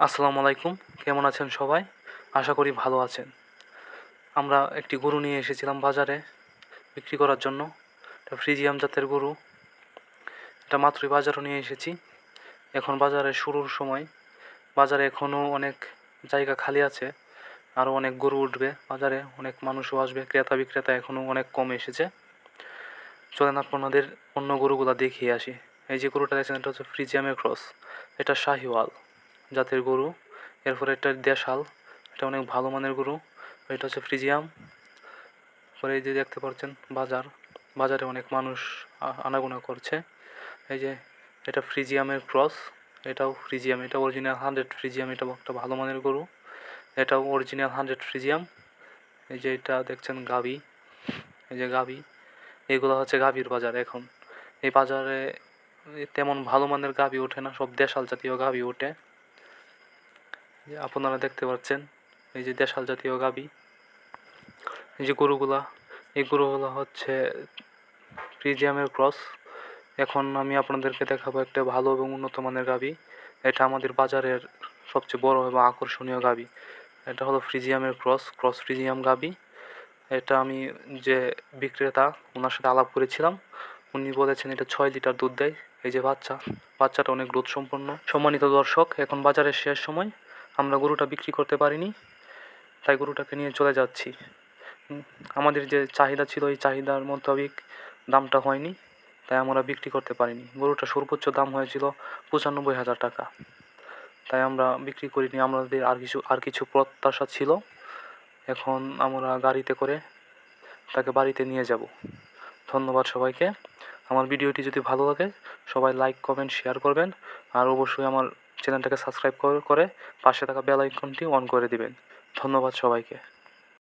আসসালামু আলাইকুম। কেমন আছেন সবাই? আশা করি ভালো আছেন। আমরা একটি গরু নিয়ে এসেছিলাম বাজারে বিক্রি করার জন্য। এটা ফ্রিজিয়াম জাতের গরু। এটা মাত্রই বাজারও নিয়ে এসেছি। এখন বাজারে শুরুর সময়। বাজারে এখনও অনেক জায়গা খালি আছে। আরও অনেক গরু উঠবে বাজারে। অনেক মানুষও আসবে। ক্রেতা বিক্রেতা এখনও অনেক কম এসেছে। চলেন আপনাদের অন্য গরুগুলো দেখিয়ে আসি। এই যে গরুটা দেখছেন, এটা হচ্ছে ফ্রিজিয়ামের ক্রস। এটা শাহিওয়াল। জাতের গরু। এরপরে এটা দেশাল, এটা অনেক ভালো মানের গরু। এটা হচ্ছে ফ্রিজিয়াম। পরে এই যে দেখতে পাচ্ছেন বাজার। বাজারে অনেক মানুষ আনাগোনা করছে। এই যে এটা ফ্রিজিয়ামের ক্রস, এটাও ফ্রিজিয়াম। এটা অরিজিনাল হান্ড্রেড ফ্রিজিয়াম এটা একটা ভালো মানের গরু। এটাও অরিজিনাল হান্ড্রেড ফ্রিজিয়াম। এই যে এটা দেখছেন গাবি এই যে গাবি এগুলো হচ্ছে গাভীর বাজার এখন। এই বাজারে তেমন ভালো মানের গাভী ওঠে না, সব দেশাল জাতীয় গাভী ওঠে। আপনারা দেখতে পাচ্ছেন, এই যে দেশাল জাতীয় গাবি। এই যে গরুগুলা, এই গরুগুলা হচ্ছে ফ্রিজিয়ামের ক্রস। এখন আমি আপনাদেরকে দেখাবো একটা ভালো এবং উন্নত মানের গাবি। এটা আমাদের বাজারের সবচেয়ে বড় এবং আকর্ষণীয় গাবি। এটা হলো ফ্রিজিয়ামের ক্রস ক্রস ফ্রিজিয়াম গাবি। এটা আমি যে বিক্রেতা, ওনার সাথে আলাপ করেছিলাম। উনি বলেছেন এটা ছয় লিটার দুধ দেয়। এই যে বাচ্চা, বাচ্চাটা অনেক গ্রোথ সম্পন্ন সম্মানিত দর্শক, এখন বাজারের শেষ সময়। আমরা গরুটা বিক্রি করতে পারিনি, তাই গরুটাকে নিয়ে চলে যাচ্ছি। আমাদের যে চাহিদা ছিল, এই চাহিদার মোতাবেক দামটা হয়নি, তাই আমরা বিক্রি করতে পারিনি। গরুটা সর্বোচ্চ দাম হয়েছিল পঁচানব্বই হাজার টাকা। তাই আমরা বিক্রি করিনি, আমাদের আর কিছু আর কিছু প্রত্যাশা ছিল। এখন আমরা গাড়িতে করে তাকে বাড়িতে নিয়ে যাব। ধন্যবাদ সবাইকে। আমার ভিডিওটি যদি ভালো লাগে, সবাই লাইক কমেন্ট শেয়ার করবেন। আর অবশ্যই আমার চ্যানেলটাকে সাবস্ক্রাইব করে পাশে থাকা বেল আইকনটি অন করে দিবেন। ধন্যবাদ সবাইকে।